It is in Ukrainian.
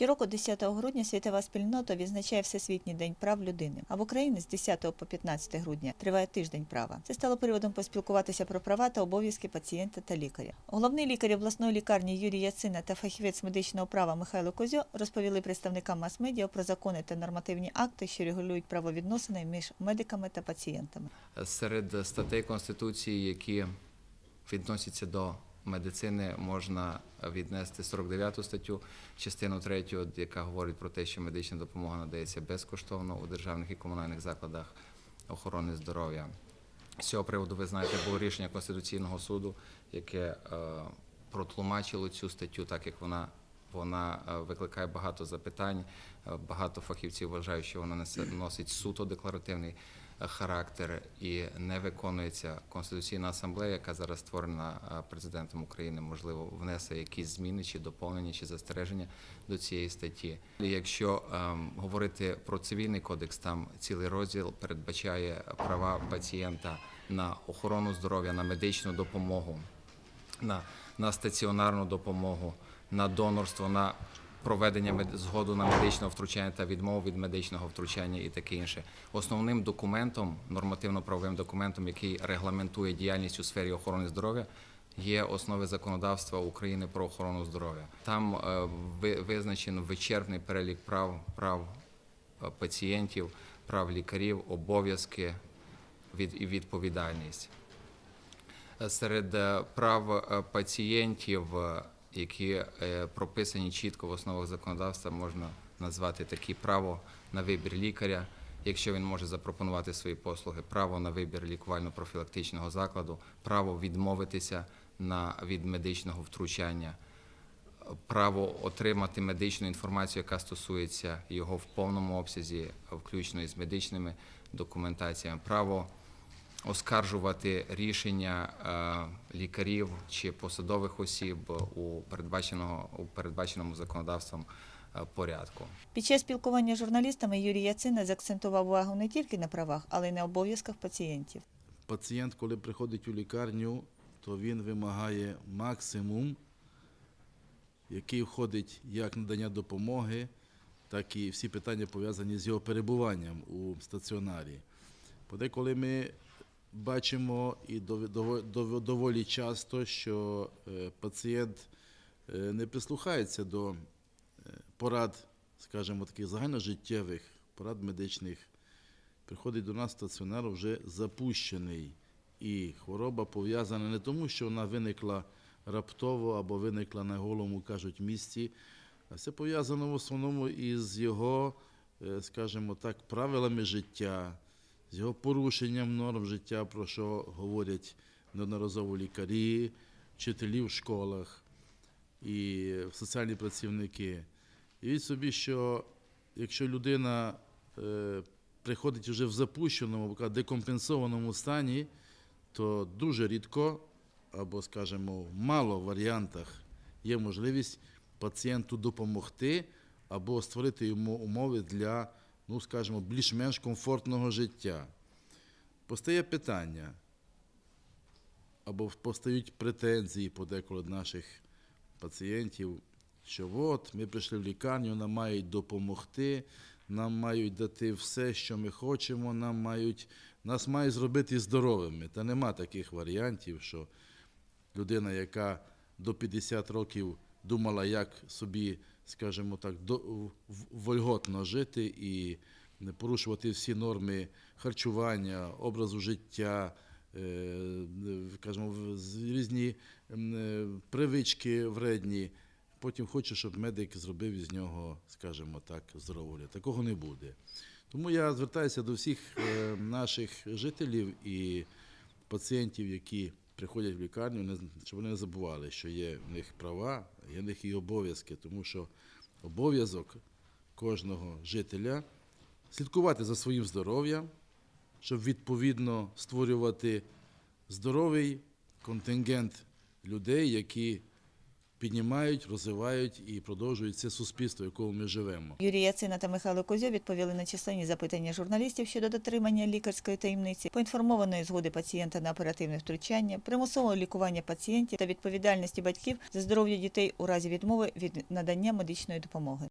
Щороку 10 грудня світова спільнота відзначає Всесвітній день прав людини. А в Україні з 10 по 15 грудня триває тиждень права. Це стало приводом поспілкуватися про права та обов'язки пацієнта та лікаря. Головний лікар обласної лікарні Юрій Яцина та фахівець медичного права Михайло Козьо розповіли представникам мас-медіа про закони та нормативні акти, що регулюють правовідносини між медиками та пацієнтами. Серед статей Конституції, які відносяться до медицини, можна віднести 49 статтю, частину 3, яка говорить про те, що медична допомога надається безкоштовно у державних і комунальних закладах охорони здоров'я. З цього приводу, ви знаєте, було рішення Конституційного суду, яке е, протлумачило цю статтю, так як вона, вона е, викликає багато запитань. Е, Багато фахівців вважають, що вона носить суто декларативний е, характер і не виконується Конституційна асамблея, яка зараз створена президентом України, можливо, внесе якісь зміни чи доповнення, чи застереження до цієї статті. Якщо ем, говорити про цивільний кодекс, там цілий розділ передбачає права пацієнта на охорону здоров'я, на медичну допомогу, на, на стаціонарну допомогу, на донорство, на проведення згоду на медичне втручання та відмову від медичного втручання і таке інше. Основним документом, нормативно-правовим документом, який регламентує діяльність у сфері охорони здоров'я, є основи законодавства України про охорону здоров'я. Там е, ви- визначено вичерпний перелік прав, прав е, пацієнтів, прав лікарів, обов'язки і відповідальність. Серед е, прав е, пацієнтів, які е, прописані чітко в основах законодавства, можна назвати такі право на вибір лікаря, якщо він може запропонувати свої послуги, право на вибір лікувально-профілактичного закладу, право відмовитися на, від медичного втручання, право отримати медичну інформацію, яка стосується його в повному обсязі, включно із медичними документаціями, право оскаржувати рішення е, лікарів чи посадових осіб у передбаченого у передбаченому законодавством е, порядку. Під час спілкування з журналістами Юрій Яцина заакцентував увагу не тільки на правах, але й на обов'язках пацієнтів. Пацієнт, коли приходить у лікарню, то він вимагає максимум, який входить як надання допомоги, так і всі питання пов'язані з його перебуванням у стаціонарі. Подеколи ми бачимо і дов- дово- дов- доволі часто, що е, пацієнт е, не прислухається до е, порад, скажімо, таких загальножиттєвих, порад медичних приходить до нас стаціонар вже запущений. І хвороба пов'язана не тому, що вона виникла раптово або виникла на голому, кажуть, місці, а це пов'язано в основному із його, скажімо так, правилами життя, з його порушенням норм життя, про що говорять неодноразово лікарі, вчителі в школах і соціальні працівники. Уявіть собі, що якщо людина е, приходить вже в запущеному, декомпенсованому стані, то дуже рідко, або, скажімо, в мало варіантах є можливість пацієнту допомогти або створити йому умови для, ну, скажімо, більш-менш комфортного життя. Постає питання, або постають претензії подеколи наших пацієнтів, що от ми прийшли в лікарню, нам мають допомогти, нам мають дати все, що ми хочемо, нам мають, нас мають зробити здоровими. Та нема таких варіантів, що людина, яка до 50 років думала, як собі, скажімо так, вольготно жити і не порушувати всі норми харчування, образу життя, е, скажімо, в- різні е, привички вредні. Потім хоче, щоб медик зробив із нього, скажімо так, здоров'я. Такого не буде. Тому я звертаюся до всіх е, наших жителів і пацієнтів, які приходять в лікарню, щоб вони не забували, що є в них права, є в них і обов'язки, тому що обов'язок кожного жителя слідкувати за своїм здоров'ям, щоб відповідно створювати здоровий контингент людей, які піднімають, розвивають і продовжують це суспільство, в якому ми живемо. Юрій Яцина та Михайло Козьо відповіли на численні запитання журналістів щодо дотримання лікарської таємниці, поінформованої згоди пацієнта на оперативне втручання, примусового лікування пацієнтів та відповідальності батьків за здоров'я дітей у разі відмови від надання медичної допомоги.